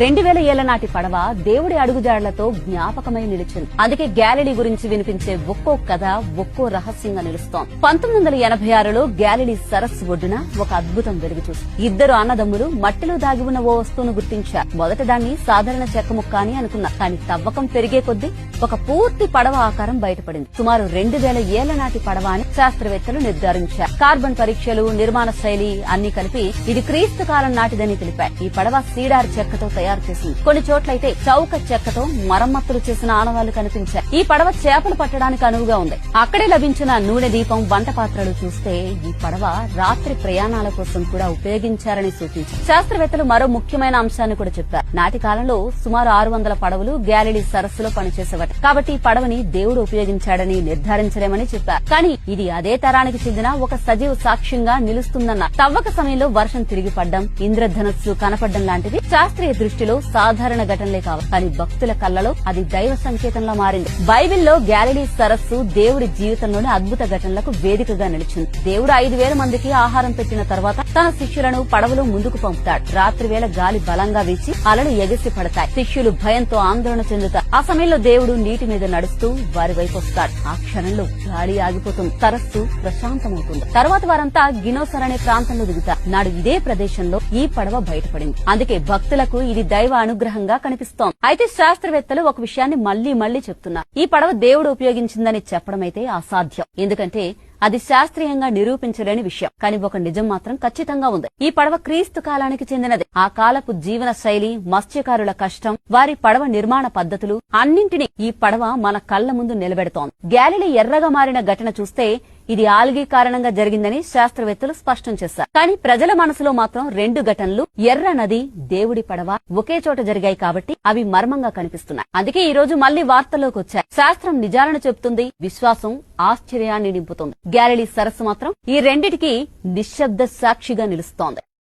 రెండు వేల ఏళ్ళ నాటి పడవ దేవుడి అడుగుజాడలతో జ్ఞాపకమై నిలిచింది. అందుకే గ్యాలరీ గురించి వినిపించే ఒక్కో కథ ఒక్కో రహస్యంగా నిలుస్తోంది. పంతొమ్మిది వందల ఎనభై ఆరులో గ్యాలరీ సరస్సు ఒడ్డున ఒక అద్భుతం వెలుగు చూసి ఇద్దరు అన్నదమ్ములు మట్టిలో దాగి ఉన్న ఓ వస్తువును గుర్తించారు. మొదట దాన్ని సాధారణ చెక్క ముక్క అని అనుకున్నారు. కానీ తవ్వకం పెరిగే కొద్దీ ఒక పూర్తి పడవ ఆకారం బయటపడింది. సుమారు రెండు వేల ఏళ్ళ నాటి పడవ అని శాస్త్రవేత్తలు నిర్ధారించారు. కార్బన్ పరీక్షలు నిర్మాణ శైలి అన్ని కలిపి ఇది క్రీస్తు కాలం నాటిదని తెలిపారు. ఈ పడవ సీడార్ చెక్కతో తయారు చేసింది. కొన్ని చోట్లయితే చౌక చెక్కతో మరమ్మతులు చేసిన ఆనవాళ్ళు కనిపించాయి. ఈ పడవ చేపలు పట్టడానికి అనువుగా ఉంది. అక్కడే లభించిన నూనె దీపం వంట పాత్రలు చూస్తే ఈ పడవ రాత్రి ప్రయాణాల కోసం కూడా ఉపయోగించారని సూచించారు. శాస్త్రవేత్తలు మరో ముఖ్యమైన అంశాన్ని కూడా చెప్పారు. నాటి కాలంలో సుమారు ఆరు వందల పడవలు గ్యాలరీ సరస్సులో పనిచేసేవట. కాబట్టి ఈ పడవని దేవుడు ఉపయోగించాడని నిర్ధారించలేమని చెప్పారు. కానీ ఇది అదే తరానికి చెందిన ఒక సజీవ సాక్ష్యంగా నిలుస్తుందన్న తవ్వక సమయంలో వర్షం తిరిగి పడ్డం ఇంద్రధనస్సు కనపడడం లాంటిది శాస్త్రీయ దృష్టిలో సాధారణ ఘటనలే కావు. కానీ భక్తుల కళ్ళలో అది దైవ సంకేతంలో మారింది. బైబిల్లో గ్యాలరీ సరస్సు దేవుడి జీవితంలోని అద్భుత ఘటనలకు వేదికగా నిలిచింది. దేవుడు ఐదు వేల మందికి ఆహారం పెట్టిన తర్వాత తన శిష్యులను పడవలో ముందుకు పంపుతాడు. రాత్రి వేళ గాలి బలంగా వీచి అలలు ఎగిసి పడతాయి శిష్యులు భయంతో ఆందోళన చెందుతారు. ఆ సమయంలో దేవుడు నీటి మీద నడుస్తూ వారి వైపు వస్తాడు ఆ క్షణంలో గాలి ఆగిపోతుంది. తరస్సు ప్రశాంతమవుతుంది. తర్వాత వారంతా గినోసర్ అనే ప్రాంతంలో దిగుతారు. నాడు ఇదే ప్రదేశంలో ఈ పడవ బయటపడింది. అందుకే భక్తులకు ఇది దైవ అనుగ్రహంగా కనిపిస్తోంది. అయితే శాస్త్రవేత్తలు ఒక విషయాన్ని మళ్ళీ మళ్ళీ చెప్తున్నారు. ఈ పడవ దేవుడు ఉపయోగించిందని చెప్పడం అయితే అసాధ్యం. ఎందుకంటే అది శాస్త్రీయంగా నిరూపించలేని విషయం. కానీ ఒక నిజం మాత్రం ఖచ్చితంగా ఉంది. ఈ పడవ క్రీస్తు కాలానికి చెందినది. ఆ కాలపు జీవన శైలి మత్స్యకారుల కష్టం వారి పడవ నిర్మాణ పద్ధతులు అన్నింటినీ ఈ పడవ మన కళ్ళ ముందు నిలబెడుతోంది. గ్యాలిలీ ఎర్రగా మారిన ఘటన చూస్తే ఇది ఆల్గీ కారణంగా జరిగిందని శాస్త్రవేత్తలు స్పష్టం చేశారు. కానీ ప్రజల మనసులో మాత్రం రెండు ఘటనలు ఎర్ర నది దేవుడి పడవ ఒకే చోట జరిగాయి కాబట్టి అవి మర్మంగా కనిపిస్తున్నాయి. అందుకే ఈ రోజు మళ్ళీ వార్తల్లోకి వచ్చాయి శాస్త్రం నిజాలను చెబుతుంది విశ్వాసం ఆశ్చర్యాన్ని నింపుతుంది. గ్యాలరీ సరస్సు మాత్రం ఈ రెండిటికి నిశ్శబ్ద సాక్షిగా నిలుస్తోంది.